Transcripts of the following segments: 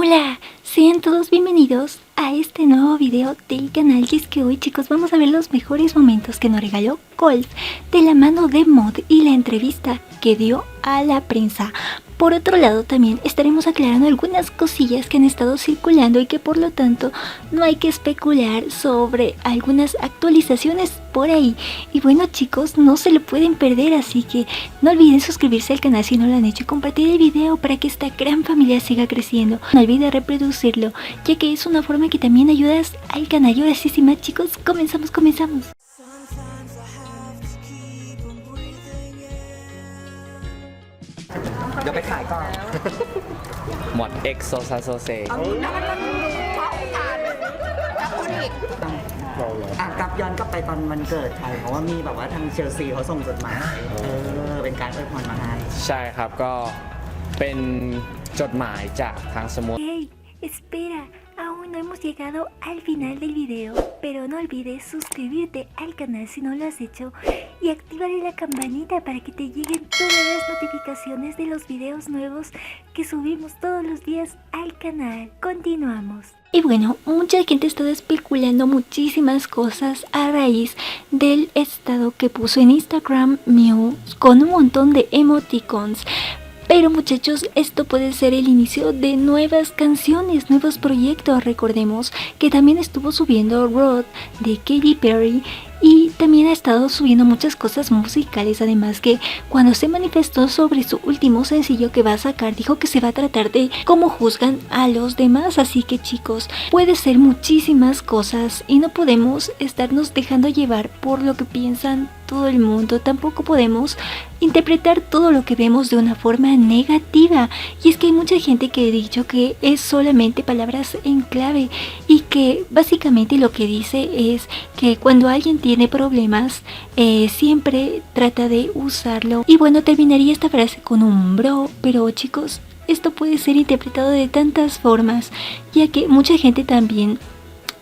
Hola, sean todos bienvenidos a este nuevo video del canal y es que hoy chicos vamos a ver los mejores momentos que nos regaló Colt de la mano de Mod y la entrevista que dio a la prensa. Por otro lado también estaremos aclarando algunas cosillas que han estado circulando y que por lo tanto no hay que especular sobre algunas actualizaciones por ahí. Y bueno chicos, no se lo pueden perder así que no olviden suscribirse al canal si no lo han hecho y compartir el video para que esta gran familia siga creciendo. No olviden reproducirlo ya que es una forma que también ayudas al canal. Y ahora sí, más chicos, comenzamos, comenzamos. Yo ไปขายก่อนหมดเอ็กโซซาโซเซอะกลับย้อนกลับไปตอนวันเกิดไทยเพราะว่ามีแบบว่าทางเชลซีเขาส่งจดหมายเออเป็นการอวยพรมาให้ใช่ครับก็เป็นจดหมายจากทางสโม Hey, espera, no hemos llegado al final del video, pero no olvides suscribirte al canal si no lo has hecho y activar la campanita para que te lleguen todas las notificaciones de los videos nuevos que subimos todos los días al canal. Continuamos. Y bueno, mucha gente está especulando muchísimas cosas a raíz del estado que puso en Instagram Mew con un montón de emoticons. Pero muchachos, esto puede ser el inicio de nuevas canciones, nuevos proyectos. Recordemos que también estuvo subiendo Rod de Katy Perry y también ha estado subiendo muchas cosas musicales. Además que cuando se manifestó sobre su último sencillo que va a sacar, dijo que se va a tratar de cómo juzgan a los demás. Así que chicos, puede ser muchísimas cosas y no podemos estarnos dejando llevar por lo que piensan todo el mundo. Tampoco podemos interpretar todo lo que vemos de una forma negativa. Y es que hay mucha gente que ha dicho que es solamente palabras en clave y que básicamente lo que dice es que cuando alguien tiene problemas eh, siempre trata de usarlo. Y bueno, terminaría esta frase con un bro, pero chicos, esto puede ser interpretado de tantas formas, ya que mucha gente también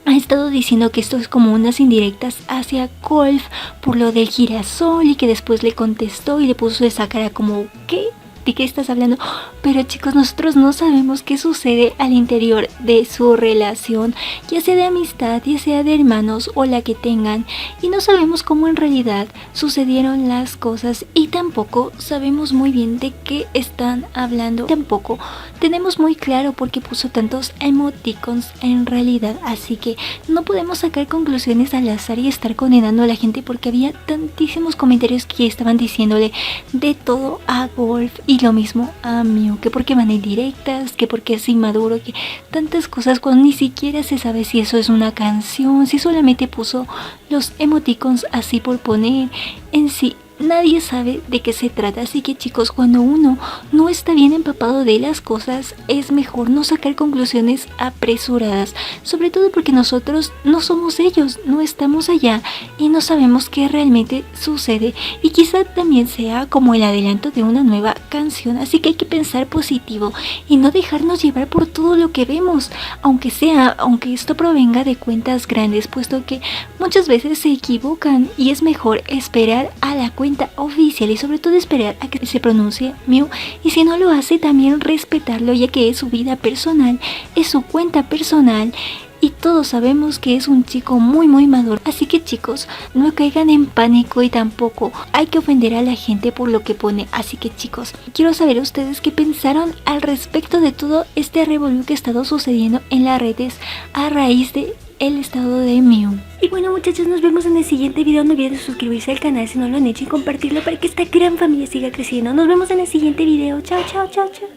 ha estado diciendo que esto es como unas indirectas hacia Golf por lo del girasol y que después le contestó y le puso esa cara como ¿qué? ¿De qué estás hablando? Pero chicos, nosotros no sabemos qué sucede al interior de su relación, ya sea de amistad, ya sea de hermanos o la que tengan, y no sabemos cómo en realidad sucedieron las cosas y tampoco sabemos muy bien de qué están hablando. Tampoco tenemos muy claro por qué puso tantos emoticons en realidad, así que no podemos sacar conclusiones al azar y estar condenando a la gente porque había tantísimos comentarios que estaban diciéndole de todo a Wolf y lo mismo a Mew, que porque van indirectas, que porque es inmaduro, que tantas cosas cuando ni siquiera se sabe si eso es una canción, si solamente puso los emoticons así por poner en sí nadie sabe de qué se trata, así que chicos, cuando uno no está bien empapado de las cosas, es mejor no sacar conclusiones apresuradas, sobre todo porque nosotros no somos ellos, no estamos allá y no sabemos qué realmente sucede. Y quizá también sea como el adelanto de una nueva canción, así que hay que pensar positivo y no dejarnos llevar por todo lo que vemos, aunque sea, aunque esto provenga de cuentas grandes, puesto que muchas veces se equivocan y es mejor esperar a la oficial y sobre todo esperar a que se pronuncie Mew y si no lo hace también respetarlo ya que es su vida personal, es su cuenta personal y todos sabemos que es un chico muy muy maduro. Así que chicos, no caigan en pánico y tampoco hay que ofender a la gente por lo que pone. Así que chicos, quiero saber ustedes qué pensaron al respecto de todo este revolú que ha estado sucediendo en las redes a raíz de el estado de Mew. Y bueno muchachos, nos vemos en el siguiente video. No olviden suscribirse al canal si no lo han hecho y compartirlo para que esta gran familia siga creciendo. Nos vemos en el siguiente video. Chao, chao, chao, chao.